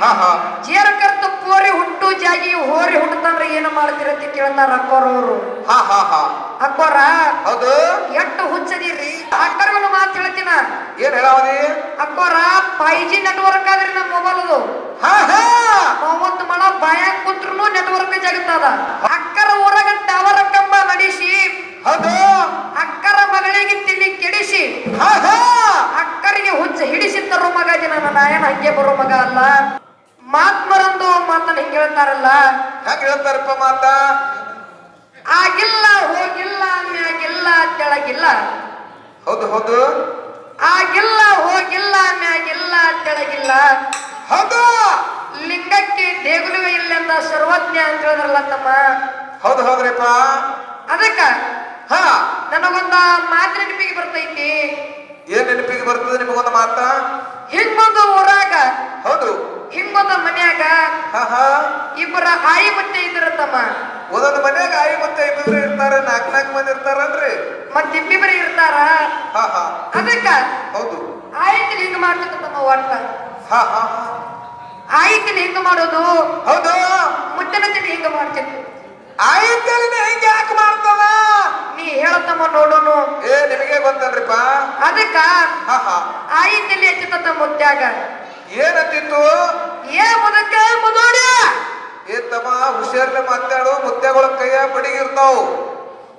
ಹಾ ಹಾ ಜೇರಕರ್ತ ಪೋರಿ ಹುಟ್ಟು ಜಾಗಿ ಹೋರಿ ಹುಟ್ಟತಂದ್ರ ಏನು ಮಾಡ್ತಿರತ್ತ ಕೇಳ್ತಾರ ಅಕ್ಕೋರವ್ರು ಹಾ ಹಾ ಹಾ. ಅಕ್ಕೋರ? ಹೌದು. ಎಟ್ಟು ಹುಚ್ಚದಿರಿ ಅಕ್ಕರ್ಗನು ಮಾತು ಹೇಳ್ತೀನ ಏನ್ ಹೇಳಾವದಿ? ಅಕ್ಕೋರ ಫೈ ಜಿ ನೆಟ್ವರ್ಕ್ ಆದ್ರಿ ನಮ್ಮ ಮೊಬೈಲ್ ಅದು. ಹಾ ಹಾ. ಮೂವತ್ತು ಮಳ ಬಾಯಾಗ ಕುಂತ್ರು ನೆಟ್ವರ್ಕ್ ಜಗತ್ತದ. ಅಕ್ಕರ ಊರಾಗ ಟವರ್ ಕಂಬ ನಡೆಸಿ. ಹೌದು. ಅಕ್ಕರ ಮಗಳಿಗೆ ತಿಳಿ ಕೆಡಿಸಿ. ಅಕ್ಕರಿಗೆ ಹುಚ್ಚ ಹಿಡಿಸಿದ್ದರು ಮಗ ನನ್ನ ನಾಯನ ಹಂಗೆ ಬರೋ ಮಗ ಅಲ್ಲ. ಮಾತ್ಮರಂದು ಮಾತನ್ನ ಹಿಂಗೆ ಹೇಳ್ತಾರಲ್ಲ? ಹೆಂಗ್ ಹೇಳ್ತಾರಪ್ಪ ಮಾತ? ಆಗಿಲ್ಲ ಹೋಗಿಲ್ಲ ಮ್ಯಾಗಿಲ್ಲ ತೆಳಗಿಲ್ಲ ಹೌದು ಹೌದು. ಆಗಿಲ್ಲ ಹೋಗಿಲ್ಲ ಮ್ಯಾಗಿಲ್ಲ ತೆಳಗಿಲ್ಲ ಹೌದು. ಲಿಂಗಕ್ಕೆ ದೇಗುಲವೇ ಅಂತ ಸರ್ವಜ್ಞ ಅಂತ ಹೇಳಿದ್ರಲ್ಲ ತಮ್ಮ? ಹೌದು ಹೌದ್ರಿಪ್ಪ. ಅದಕ್ಕ ಹಾ. ನನಗೊಂದ ಮಾತು ನೆನಪಿಗೆ ಬರ್ತೈತಿ. ಏನ್ ನೆನಪಿಗೆ ಬರ್ತದೆ ನಿಮಗೊಂದು ಮಾತಾ? ಹಿಂಗೊಂದು ಮನ್ಯಾಗ. ಇಬ್ಬರ ಆಯಿ ಮತ್ತೆ ಇದ್ರ ತಮ್ಮ. ಒಂದೊಂದು ಮನ್ಯಾಗ ಆಯಿ ಮತ್ತೆ ಇಬ್ಬರು ಇರ್ತಾರ ನಾಲ್ಕು ನಾಲ್ಕು ಮಂದಿ ಇರ್ತಾರಲ್ರಿ ಮತ್ತಿಬ್ಬಿಬ್ರು ಇರ್ತಾರ. ಹಾ ಹಾ. ಅದಕ್ಕ ಹೌದು. ಆಯ್ತು ಹಿಂಗ ಮಾಡ್ತಿತ್ತು ತಮ್ಮ ಒಟ್ಟ. ಆಯ್ತು ಹಿಂಗ ಮಾಡೋದು. ಹೌದು. ಮುದ್ದನ ತಿಳಿ ಹಿಂಗ ಮಾಡ್ತೀನಿ ಆಯಿತಲ್ಲಿ ಹೆಂಗ್ ಯಾಕೆ ಮಾಡ್ತದ? ನೀ ಹೇಳತ್ತಮ್ಮ ನೋಡೋನು. ಏ ನಿಮಗೆ ಗೊತ್ತಲ್ರಿಪ್ಪ. ಅದಕ್ಕ ಹಾ ಹಾ. ಆಯಿ ತಲಿ ಹಚ್ಚಿತ್ತ ಮುತ್ಯಾಗ ಏನಂತಿತ್ತು ಏ ಮುದಕ್ಕ ಮುದೋಡ! ಏ ತಮ್ಮ ಹುಷಾರ್ಲೆ ಮಾತಾಡು ಮುದ್ದೆಗಳ ಕೈಯ ಬಡಿಗಿರ್ತಾವು.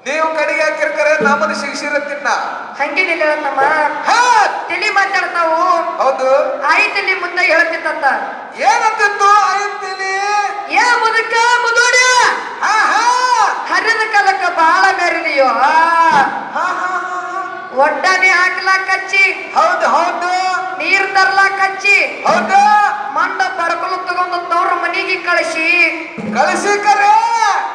ನೀವು ಕಡಿಗೆ ಹಾಕಿರ್ಕರೆ ನಮ್ಮದು ಶಿಕ್ಷಿರ ತಿನ್ನ. ಹಂಗೇನಿಲ್ಲ ತಮ್ಮ ಹಾ! ತಲಿ ಮಾತಾಡ್ತಾವು. ಹೌದು. ಆಯಿ ತಲಿ ಮುಂದೆ ಹೇಳ್ತಿತ್ತಂತ ಏನಂತಿತ್ತು ತಿಳಿ ಏ ಮುದಕ್ಕ ಮುದೋಡ! ಹರಿದ ಕಾಲಕ್ಕ ಬಹಳ ಹಾ. ಒಡ್ಡನೆ ಹಾಕ್ಲಾಕ್ ಕಚ್ಚಿ. ಹೌದು ಹೌದು. ನೀರ್ ತರ್ಲಾಕ ಹಚ್ಚಿ ಹೌದು? ಮಂಡ ಬರ್ಕೊಲು ತಗೊಂಡು ತವ್ರ ಮನೆಗೆ ಕಳಿಸಿ. ಕಳಿಸಿ ಕರೆ.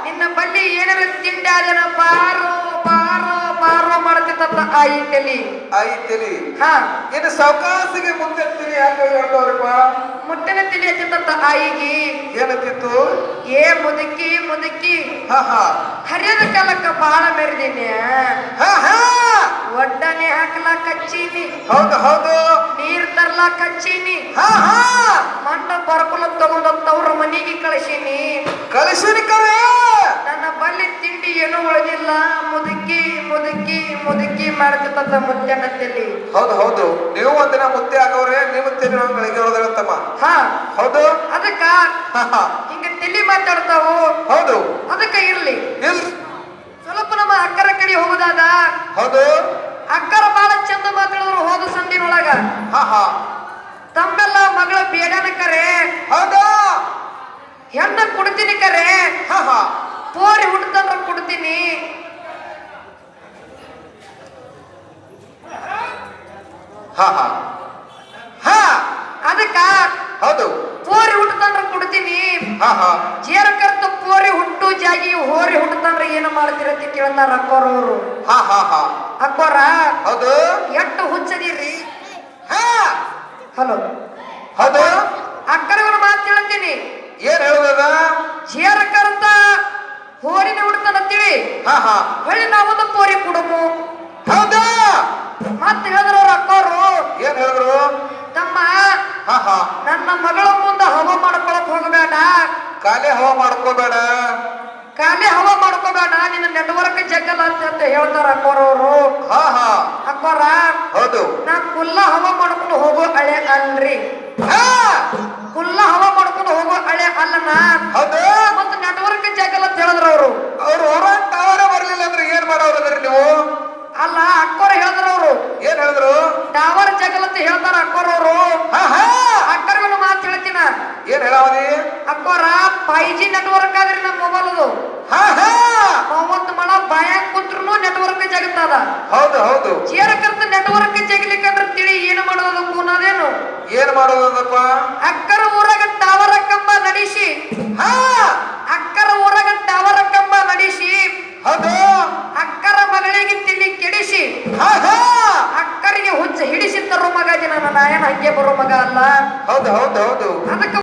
ನಿನ್ನ ಬಲ್ಲಿ ಏನಾರ ತಿಂಡಾದನ ಬಾರೋ ಬಾರೋ ಬಾರೋ ಮಾಡ್ತಿತ್ತ ಆಯಿ ತಲಿ ಆಯ್ತಿಲಿ ಹಾ. ಇದು ಸಾವಕಾಸಿಗೆ ಮುಂದೆತ್ತೀನಿ ಯಾಕೆ ಹೇಳ್ತವ್ರಪ್ಪ ಮುಟ್ಟಿನ ತಿಳಿ ಹಚ್ಚಿತ್ತ ಆಯಿಗಿ ಏನತ್ತಿತ್ತು ಏ ಮುದುಕಿ ಮುದುಕಿ. ಹಾ ಹಾ. ಹರಿಯದ ಕಾಲಕ್ಕ ಬಹಳ ಮೆರೆದಿನಿ ಹಾ ಹಾ ಒಡ್ಡನೆ ಹಾಕ್ಲಾಕ್ ಹಚ್ಚೀನಿ ಹೌದು ಹೌದು. ನೀರ್ ತರ್ಲಾಕ್ ಕಚ್ಚೀನಿ. ಹಾ ಹಾ. ಮಣ್ಣ ಬರ್ಕೊಲು ತಗೊಂಡು ತವ್ರ ಮನೆಗೆ ಕಳಿಸೀನಿ. ಕಳಿಸಿನಿ ಕರೆ. ನನ್ನ ಬಲ್ಲಿ ತಿಂಡಿ ಏನು ಉಳಿದಿಲ್ಲ. ಮುದುಕಿ ಮುದುಕಿ ಮುದುಕಿ ಮಾಡ್ತಿತ್ತ ತಲಿ. ಹೌದು ಹೌದು. ನೀವು ಒಂದಿನ ಮುದ್ದೆ ಆಗೋರೆ ನೀವು ತಿನ್ನುವ ಬೆಳಿಗ್ಗೆ ಹೇಳೋದಿರತ್ತಮ್ಮ ಹಾ. ಹೌದು. ಅದಕ್ಕ ಹಿಂಗ ತಿಳಿ ಮಾತಾಡ್ತಾವು. ಹೌದು. ಅದಕ್ಕ ಇರ್ಲಿ. ಸ್ವಲ್ಪ ನಮ್ಮ ಅಕ್ಕರ ಕಡೆ ಹೋಗುದಾದ. ಹೌದು. ಅಕ್ಕರ ಹಾ ತಮ್ಮೆಲ್ಲ ಮಗಳ ಬೇಡನ ಕರೆ. ಹೌದು. ಹೆಣ್ಣ ಕುಡ್ತೀನಿ ಕರೆ. ಪೋರಿ ಹುಡ್ತಂದ್ರ ಕೊಡ್ತೀನಿ. ಅದಕ್ಕ ಹೌದು. ಪೋರಿ ಹುಟ್ಟತಂದ್ರ ಕೊಡ್ತೀನಿ. ಜೇರಕರ್ತ ಪೋರಿ ಹುಟ್ಟು ಜಾಗಿ ಹೋರಿ ಹುಟ್ಟತಂದ್ರ ಏನು ಮಾಡ್ತಿರತ್ತಿ ಕೇಳ್ತಾರ ಅಕ್ಕೋರವ್ರು. ಹಾ ಹಾ ಹಾ. ಅಕ್ಕೋರ ಹೌದು ಎಷ್ಟು ಹುಚ್ಚದಿರ್ರಿ ಹಾ ಹಲೋ. ಹೌದು. ಅಕ್ಕರವರ ಮಾತು ಹೇಳ್ತೀನಿ ಏನ್ ಹೇಳುದದ? ಜೇರಕರ್ತ ಹೋರಿನ ಹುಡ್ತಾನಂತೀವಿ ಹಾ ಹಾ. ಹೊಳ್ಳಿ ನಾವೊಂದು ಪೋರಿ ಕುಡುಮು. ಹೌದು? ಮತ್ತೆ ಹೇಳಿದ್ರು ಅವ್ರ ಅಕ್ಕವರು ಏನ್ ಹೇಳಿದ್ರು? ತಮ್ಮ ಹಾ ಹಾ. ನನ್ನ ಮಗಳ ಮುಂದೆ ಹವ ಮಾಡ್ಕೊಳಕ್ ಹೋಗಬೇಡ. ಕಾಲೇ ಹವ ಮಾಡ್ಕೋಬೇಡ. ಖಾಲಿ ಹವ ಮಾಡ್ಕೋಬೇಡ ನಿನ್ನ ನೆಟ್ವರ್ಕ್ ಜಗ್ಗಲ್ಲ ಅಂತ ಹೇಳ್ತಾರ ಅಕ್ಕೋರವ್ರು ಹಾ ಹಾ. ಅಕ್ಕೋರ ಹೌದು. ನಾ ಕುಲ್ಲ ಹವ ಮಾಡ್ಕೊಂಡು ಹೋಗೋ ಅಳೆ ಅಲ್ರಿ. ಕುಲ್ಲ ಹವ ಮಾಡ್ಕೊಂಡು ಹೋಗೋ ಅಲ್ಲ ನಾ ಹೌದು. ಮತ್ತೆ ನೆಟ್ವರ್ಕ್ ಜಗ್ಗಲ್ಲ ಅಂತ ಹೇಳಿದ್ರ ಅವರು. ಅವ್ರು ಹೊರ ಟವರೇ ಬರ್ಲಿಲ್ಲ ಅಂದ್ರೆ ಏನ್ ಮಾಡೋದ್ರಿ ನೀವು? ಅಲ್ಲ ಅಕ್ಕೋರ ಹೇಳಿದ್ರ ಅವರು. ಏನ್ ಹೇಳಿದ್ರು? ಟವರ್ ಜಗಲ್ ಅಂತ ಹೇಳ್ತಾರ ಅಕ್ಕೋರವ್ರು ಹಾ ಹಾ. ಅಕ್ಕರ್ಗನು ಮಾತು ಹೇಳ್ತೀನ. ಏನ್ ಹೇಳಾವದಿ? ಅಕ್ಕೋರ ಫೈ ಜಿ ನೆಟ್ವರ್ಕ್ ಆದ್ರಿ ಅದ? ಹೌದು ಹೌದು. ಜೇರಕರ್ತ ನೆಟ್ವರ್ಕ್ ಜಗಲಿಕ್ಕೆ ಅಂದ್ರೆ ತಿಳಿ ಏನು ಮಾಡೋದಕ್ಕೂ ಅನ್ನೋದೇನು? ಏನ್ ಮಾಡೋದಪ್ಪ ಅಕ್ಕರ ಊರಾಗ ಟಾವರ ಕಂಬ ನಡೆಸಿ ಹಾ! ಅಕ್ಕರ ಊರಾಗ ಟಾವರ ಕಂಬ ನಡೆಸಿ ಹೌದು. ಅಕ್ಕರ ಮಗಳಿಗೆ ತಿಳಿ ಕೆಡಿಸಿ ಅಕ್ಕರಿಗೆ ಹುಚ್ಚ ಹಿಡಿಸಿ ತರೋ ಮಗ ದಿನ ನಾಯನ ಹಂಗೆ ಬರೋ ಮಗ ಅಲ್ಲ? ಹೌದು ಹೌದು ಹೌದು. ಅದಕ್ಕೆ